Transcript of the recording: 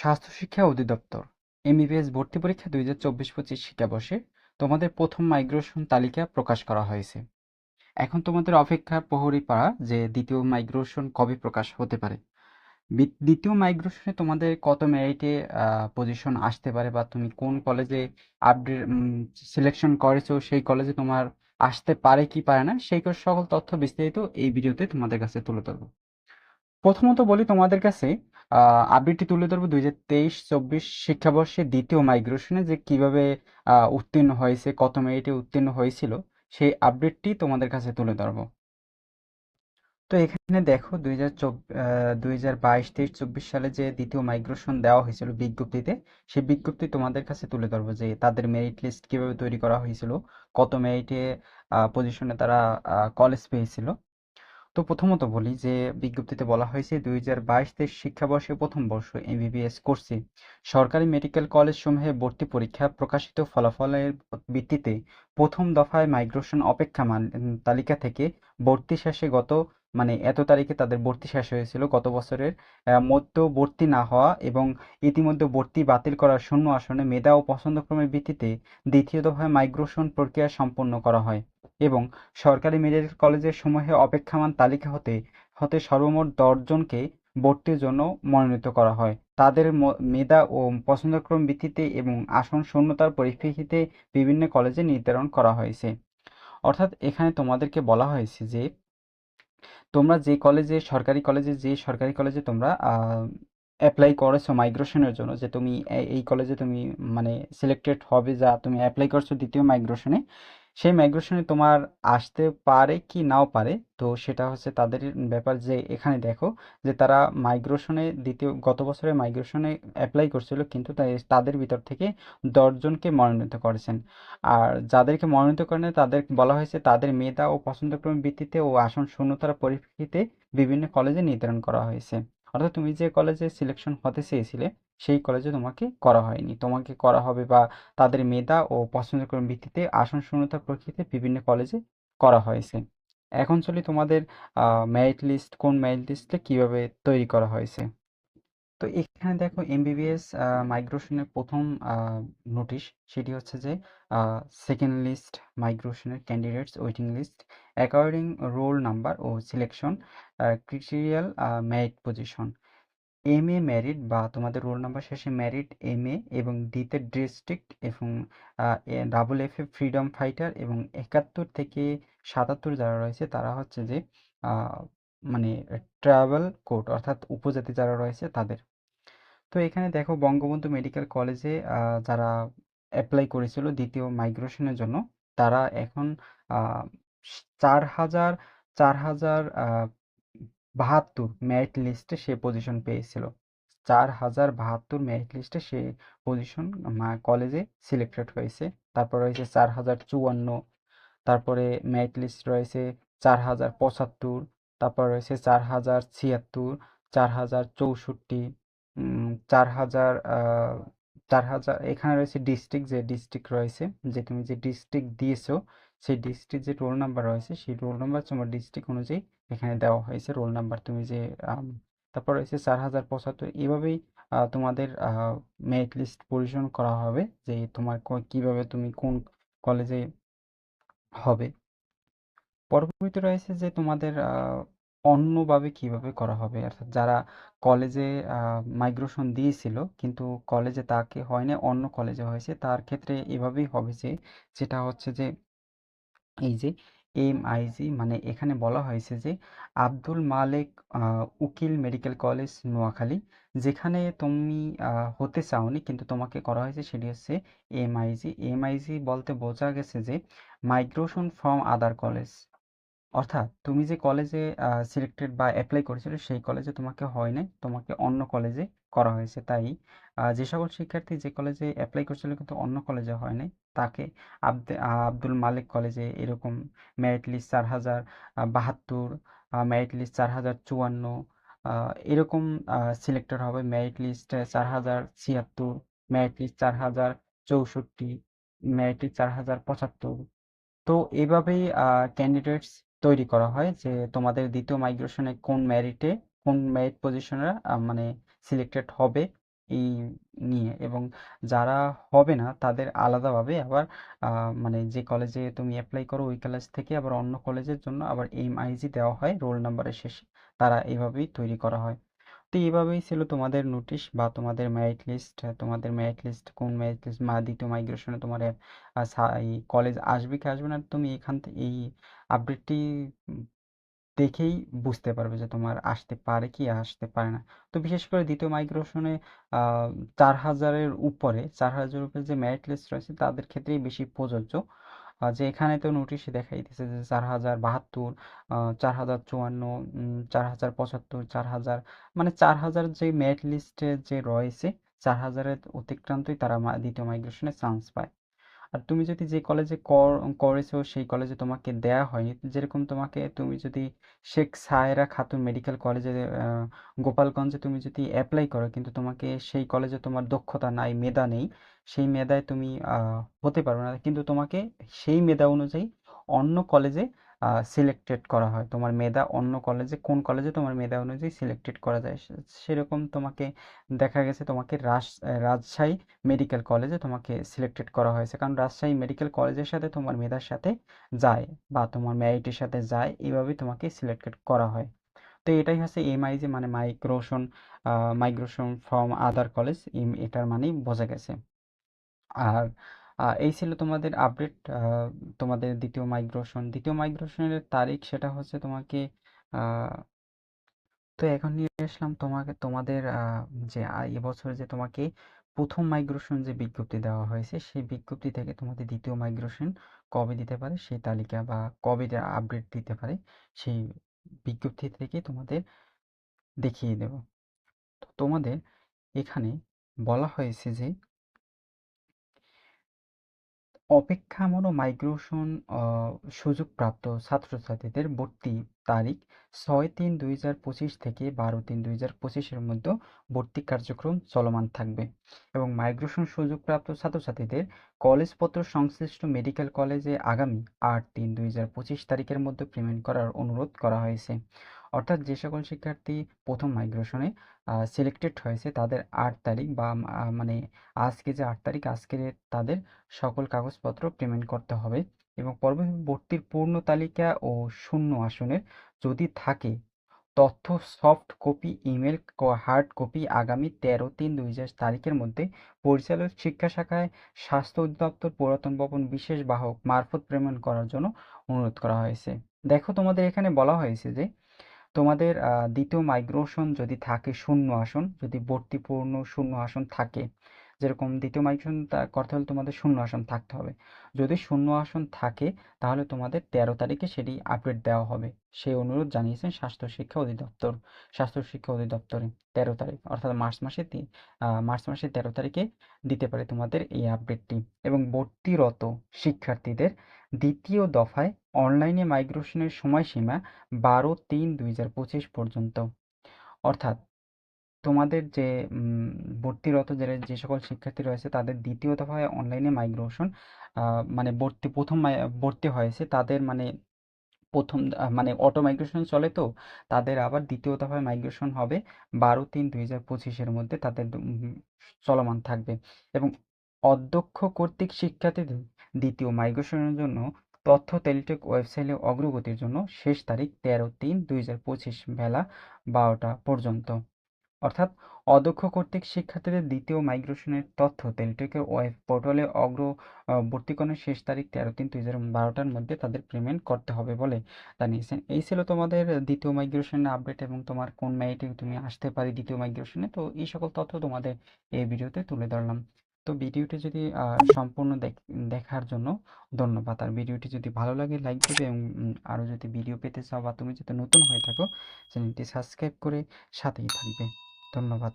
স্বাস্থ্য শিক্ষা অধিদপ্তর এমবিবিএস ভর্তি পরীক্ষা দুই হাজার চব্বিশ পঁচিশ শিক্ষাবর্ষে তোমাদের প্রথম মাইগ্রেশন তালিকা প্রকাশ করা হয়েছে। এখন তোমাদের অপেক্ষার প্রহরী পাড়া যে দ্বিতীয় মাইগ্রেশন কবে প্রকাশ হতে পারে। দ্বিতীয় মাইগ্রেশনে তোমাদের কত মেরিটে পজিশন আসতে পারে বা তুমি কোন কলেজে আপডেট সিলেকশন করেছ, সেই কলেজে তোমার আসতে পারে কি পারে না, সেই সকল তথ্য বিস্তারিত এই ভিডিওতে তোমাদের কাছে তুলে ধরবো। প্রথমত বলি তোমাদের কাছে আপডেটটি তুলে ধরবো। দুই হাজার তেইশ, চব্বিশ শিক্ষাবর্ষে দ্বিতীয় মাইগ্রেশনে যে কীভাবে উত্তীর্ণ হয়েছে, কত মেরিটে উত্তীর্ণ হয়েছিল, সেই আপডেটটি তোমাদের কাছে তুলে ধরবো। তো এখানে দেখো, দুই হাজার দুই হাজার বাইশ, তেইশ, চব্বিশ সালে যে দ্বিতীয় মাইগ্রেশন দেওয়া হয়েছিল বিজ্ঞপ্তিতে, সেই বিজ্ঞপ্তি তোমাদের কাছে তুলে ধরবো যে তাদের মেরিট লিস্ট কীভাবে তৈরি করা হয়েছিল, কত মেরিটে পজিশনে তারা কলেজ পেয়েছিল। তো প্রথমত বলি যে, বিজ্ঞপ্তিতে বলা হয়েছে দুই হাজার বাইশ তেইশ শিক্ষাবর্ষে প্রথম বর্ষ এমবিবিএস কোর্সে সরকারি মেডিকেল কলেজ সমূহে ভর্তি পরীক্ষা প্রকাশিত ফলাফলের ভিত্তিতে প্রথম দফায় মাইগ্রেশন অপেক্ষা মান তালিকা থেকে ভর্তি শেষে গত মানে এত তারিখে তাদের ভর্তি শেষ হয়েছিল গত বছরের মধ্যে ভর্তি না হওয়া এবং ইতিমধ্যে ভর্তি বাতিল করার শূন্য আসনে মেধা ও পছন্দক্রমের ভিত্তিতে দ্বিতীয় দফায় মাইগ্রেশন প্রক্রিয়া সম্পন্ন করা হয় এবং সরকারি মেডিকেল কলেজের সমূহে অপেক্ষমাণ তালিকা হতে হতে সর্বমোট দশজনকে ভর্তির জন্য মনোনীত করা হয়। তাদের মেধা ও পছন্দক্রম ভিত্তিতে এবং আসন শূন্যতার পরিপ্রেক্ষিতে বিভিন্ন কলেজে নির্ধারণ করা হয়েছে। অর্থাৎ এখানে তোমাদেরকে বলা হয়েছে যে তোমরা যে কলেজে সরকারি কলেজে যে সরকারি কলেজে তোমরা অ্যাপ্লাই করেছ মাইগ্রেশনের জন্য, যে তুমি এই কলেজে তুমি মানে সিলেক্টেড হবে যা তুমি অ্যাপ্লাই করছ দ্বিতীয় মাইগ্রেশনে সেই মাইগ্রেশনে তোমার আসতে পারে কি নাও পারে? তো সেটা হচ্ছে তাদের ব্যাপার যে এখানে দেখো যে তারা মাইগ্রেশনে দ্বিতীয়, গত বছরে মাইগ্রেশনে অ্যাপ্লাই করছিল কিন্তু তাদের ভিতর থেকে দশজনকে মনোনীত করেছেন। আর যাদেরকে মনোনীত করেন তাদের বলা হয়েছে তাদের মেধা ও পছন্দক্রমের ভিত্তিতে ও আসন শূন্যতার পরিপ্রেক্ষিতে বিভিন্ন কলেজে নির্ধারণ করা হয়েছে। অর্থাৎ তুমি যে কলেজে সিলেকশন হতে চেয়েছিলে, সেই কলেজে তোমাকে করা হয়নি। তোমাকে করা হবে বা তাদের মেধা ও পছন্দক্রম ভিত্তিতে আসন শূন্যতার প্রেক্ষিতে বিভিন্ন কলেজে করা হয়েছে। এখন চলি তোমাদের মেরিট লিস্ট কোন মেরিট লিস্টে কীভাবে তৈরি করা হয়েছে? তো এখানে দেখো এমবিবিএস মাইগ্রেশনের প্রথম নোটিশ সেটি হচ্ছে যে second list মাইগ্রেশনের candidates waiting list according roll number O selection criteria merit position M A merit বা তোমাদের রোল নাম্বার শেষে মেরিট এম এ এবং ডিতে ডিস্ট্রিক্ট এবং double F A freedom fighter এবং একাত্তর থেকে সাতাত্তর যারা রয়েছে তারা হচ্ছে যে মানে ট্রাভেল কোড অর্থাৎ উপজাতি যারা রয়েছে তাদের। তো এখানে দেখো বঙ্গবন্ধু মেডিকেল কলেজে যারা অ্যাপ্লাই করেছিল দ্বিতীয় মাইগ্রেশনের জন্য, তারা এখন চার হাজার চার হাজার বাহাত্তর মেরিট লিস্টে সে পজিশন পেয়েছিল। চার হাজার বাহাত্তর মেরিট লিস্টে সে পজিশন কলেজে সিলেক্টেড হয়েছে। তারপর রয়েছে চার হাজার চুয়ান্ন, তারপরে মেরিট লিস্ট রয়েছে চার হাজার পঁচাত্তর তারপর রয়েছে চার হাজার ছিয়াত্তর, চার হাজার চৌষট্টি চার হাজার চার হাজার, এখানে রয়েছে ডিস্ট্রিক্ট যে ডিস্ট্রিক্ট রয়েছে, যে তুমি যে ডিস্ট্রিক্ট দিয়েছ, সেই ডিস্ট্রিক্ট যে রোল নাম্বার রয়েছে, সেই রোল নাম্বার তোমার ডিস্ট্রিক্ট অনুযায়ী এখানে দেওয়া হয়েছে রোল নাম্বার তুমি যে তারপর রয়েছে চার হাজার পঁচাত্তর। এভাবেই তোমাদের মেরিট লিস্ট পরিশোধন করা হবে যে তোমার কীভাবে তুমি কোন কলেজে হবে। পরবর্তীতে রয়েছে যে, তোমাদের অন্যভাবে কীভাবে করা হবে? অর্থাৎ যারা কলেজে মাইগ্রেশন দিয়েছিল, কিন্তু কলেজে তাকে হয়নি, অন্য কলেজে হয়েছে, তার ক্ষেত্রে এভাবেই হবে যে, যেটা হচ্ছে যে, এই যে এমআইজি মানে এখানে বলা হয়েছে যে, আব্দুল মালেক উকিল মেডিকেল কলেজ, নোয়াখালী, যেখানে তুমি হতে চাওনি, কিন্তু তোমাকে করা হয়েছে সেটি হচ্ছে এমআইজি এমআইজি বলতে বোঝা গেছে যে মাইগ্রেশন ফ্রম আদার কলেজ অর্থাৎ তুমি যে কলেজে সিলেক্টেড বা অ্যাপ্লাই করেছিলে, সেই কলেজে তোমাকে হয় নাই, তোমাকে অন্য কলেজে করা হয়েছে। তাই যে সকল শিক্ষার্থী যে কলেজে অ্যাপ্লাই করেছিল কিন্তু অন্য কলেজে হয় নাই, তাকে আব্দে আব্দুল মালিক কলেজে এরকম মেরিট লিস্ট চার হাজার বাহাত্তর মেরিট লিস্ট চার হাজার চুয়ান্ন এরকম সিলেক্টেড হবে। মেরিট লিস্ট চার হাজার ছিয়াত্তর মেরিট লিস্ট চার হাজার চৌষট্টি মেরিট লিস্ট চার হাজার পঁচাত্তর। তো এইভাবেই ক্যান্ডিডেটস তৈরি করা হয় যে তোমাদের দ্বিতীয় মাইগ্রেশনে কোন মেরিটে কোন মেরিট পজিশনে মানে সিলেক্টেড হবে এই নিয়ে এবং যারা হবে না তাদের আলাদাভাবে আবার মানে যে কলেজে তুমি অ্যাপ্লাই করো ওই কলেজ থেকে আবার অন্য কলেজের জন্য আবার এমআইজি দেওয়া হয় রোল নাম্বারের শেষে। তারা এইভাবেই তৈরি করা হয়। তো এইভাবেই ছিল তোমাদের নোটিশ বা তোমাদের মেরিট লিস্ট তোমাদের মেরিট লিস্ট কোন মেরিট লিস্ট মা দ্বিতীয় মাইগ্রেশনে তোমার কলেজ আসবে কি আসবে না তুমি এখান থেকে এই আপডেটটি দেখেই বুঝতে পারবে যে তোমার আসতে পারে কি আসতে পারে না। তো বিশেষ করে দ্বিতীয় মাইগ্রেশনে চার হাজারের উপরে, চার হাজারের উপরে যে মেরিট লিস্ট রয়েছে তাদের ক্ষেত্রেই বেশি প্রযোজ্য। যে এখানে তো নোটিশে দেখাই দিতেছে যে চার হাজার বাহাত্তর চার হাজার চুয়ান্ন চার হাজার পঁচাত্তর, চার হাজার মানে চার হাজার যে মেরিট লিস্টে যে রয়েছে, চার হাজারের অতিক্রান্তই তারা দ্বিতীয় মাইগ্রেশনে চান্স পায়। আর তুমি যদি যে কলেজে করেছ, সেই কলেজে তোমাকে দেয়া হয়নি। যেরকম তোমাকে তুমি যদি শেখ সায়রা খাতুন মেডিকেল কলেজে গোপালগঞ্জে তুমি যদি অ্যাপ্লাই করো, কিন্তু তোমাকে সেই কলেজে তোমার দক্ষতা নাই, মেধা নেই, সেই মেধায় তুমি হতে পারবে না। কিন্তু তোমাকে সেই মেধা অনুযায়ী অন্য কলেজে সিলেক্টেড করা হয়। তোমার মেধা অন্য কলেজে কোন কলেজে তোমার মেধা অনুযায়ী সিলেক্টেড করা যায়? সেরকম তোমাকে দেখা গেছে তোমাকে রাজ রাজশাহী মেডিকেল কলেজে তোমাকে সিলেক্টেড করা হয়েছে। কারণ রাজশাহী মেডিকেল কলেজের সাথে তোমার মেধার সাথে যায় বা তোমার মেরিটের সাথে যায় এইভাবেই তোমাকে সিলেক্টেড করা হয়। তো এটাই হচ্ছে এমআইজি মানে migration migration from other college এটার মানেই বোঝা গেছে। আর এই ছিল তোমাদের আপডেট তোমাদের দ্বিতীয় মাইগ্রেশন দ্বিতীয় মাইগ্রেশনের তারিখ সেটা হচ্ছে তোমাকে তো এখন নিয়ে আসলাম তোমাকে, তোমাদের যে এবছর যে তোমাকে প্রথম মাইগ্রেশন যে বিজ্ঞপ্তি দেওয়া হয়েছে, সেই বিজ্ঞপ্তি থেকে তোমাদের দ্বিতীয় মাইগ্রেশন কবে দিতে পারে, সেই তালিকা বা কবে আপডেট দিতে পারে, সেই বিজ্ঞপ্তি থেকে তোমাদের দেখিয়ে দেব। তো তোমাদের এখানে বলা হয়েছে যে অপেক্ষামূলক মাইগ্রেশন সুযোগপ্রাপ্ত ছাত্রছাত্রীদের ভর্তি তারিখ ছয় তিন দুই হাজার পঁচিশ থেকে বারো তিন দুই হাজার পঁচিশের মধ্যে ভর্তি কার্যক্রম চলমান থাকবে এবং মাইগ্রেশন সুযোগপ্রাপ্ত ছাত্রছাত্রীদের কলেজপত্র সংশ্লিষ্ট মেডিকেল কলেজে আগামী আট তিন দুই হাজার পঁচিশ তারিখের মধ্যে পেমেন্ট করার অনুরোধ করা হয়েছে। অর্থাৎ যে সকল শিক্ষার্থী প্রথম মাইগ্রেশনে সিলেক্টেড হয়েছে তাদের আট তারিখ বা মানে আজকে যে আট তারিখ, আজকে তাদের সকল কাগজপত্র পেমেন্ট করতে হবে এবং পরবর্তী ভর্তির পূর্ণ তালিকা ও শূন্য আসনের যদি থাকে, তথ্য soft copy email hard copy আগামী তেরো তিন দুই হাজার তারিখের মধ্যে পরিচালক শিক্ষা শাখায় স্বাস্থ্য অধিদপ্তর, পুরাতন ভবন, বিশেষ বাহক মারফত পেমেন্ট করার জন্য অনুরোধ করা হয়েছে। দেখো তোমাদের এখানে বলা হয়েছে যে তোমাদের দ্বিতীয় মাইগ্রেশন যদি থাকে শূন্য আসন যদি ভর্তি পূর্ণ শূন্য আসন থাকে যেরকম দ্বিতীয় মাইগ্রেশন করতে হলে তোমাদের শূন্য আসন থাকতে হবে। যদি শূন্য আসন থাকে, তাহলে তোমাদের তেরো তারিখে সেটি আপডেট দেওয়া হবে। সেই অনুরোধ জানিয়েছেন স্বাস্থ্য শিক্ষা অধিদপ্তর, স্বাস্থ্য শিক্ষা অধিদপ্তরে তেরো তারিখ, অর্থাৎ মার্চ মাসে মার্চ মাসের তেরো তারিখে দিতে পারে তোমাদের এই আপডেটটি এবং ভর্তিরত শিক্ষার্থীদের দ্বিতীয় দফায় অনলাইনে মাইগ্রেশনের সময়সীমা বারো তিন দুই পর্যন্ত। অর্থাৎ তোমাদের যে ভর্তিরত যে যে সকল শিক্ষার্থী রয়েছে, তাদের দ্বিতীয় দফায় অনলাইনে মাইগ্রেশন মানে ভর্তি, প্রথম ভর্তি হয়েছে, তাদের মানে প্রথম মানে অটো মাইগ্রেশন চলে তো, তাদের আবার দ্বিতীয় দফায় মাইগ্রেশন হবে বারো তিন দুই হাজার পঁচিশের মধ্যে তাদের চলমান থাকবে। এবং অধ্যক্ষ কর্তৃক শিক্ষার্থীদের দ্বিতীয় মাইগ্রেশনের জন্য তথ্য টেলিটেক ওয়েবসাইটে অগ্রগতির জন্য শেষ তারিখ তেরো তিন দুই হাজার পঁচিশ বেলা বারোটা পর্যন্ত। অর্থাৎ অদক্ষ কর্তৃক শিক্ষার্থীদের দ্বিতীয় মাইগ্রেশনের তথ্য টেলিটকের ওয়েব পোর্টালে অগ্রবর্তীকরণের শেষ তারিখ তেরো তিন দুই হাজার বারোটার মধ্যে তাদের পেমেন্ট করতে হবে বলে জানিয়েছেন। এই ছিল তোমাদের দ্বিতীয় মাইগ্রেশনের আপডেট এবং তোমার কোন মেরিটে তুমি আসতে পারি দ্বিতীয় মাইগ্রেশনে। তো এই সকল তথ্য তোমাদের এই ভিডিওতে তুলে ধরলাম। তো ভিডিওটি যদি সম্পূর্ণ দেখ- দেখার জন্য ধন্যবাদ। আর ভিডিওটি যদি ভালো লাগে লাইক দেবে এবং উম, আরও যদি ভিডিও পেতে চাও বা তুমি যদি নতুন হয়ে থাকো চ্যানেলটি সাবস্ক্রাইব করে সাথেই থাকবে। ধন্যবাদ।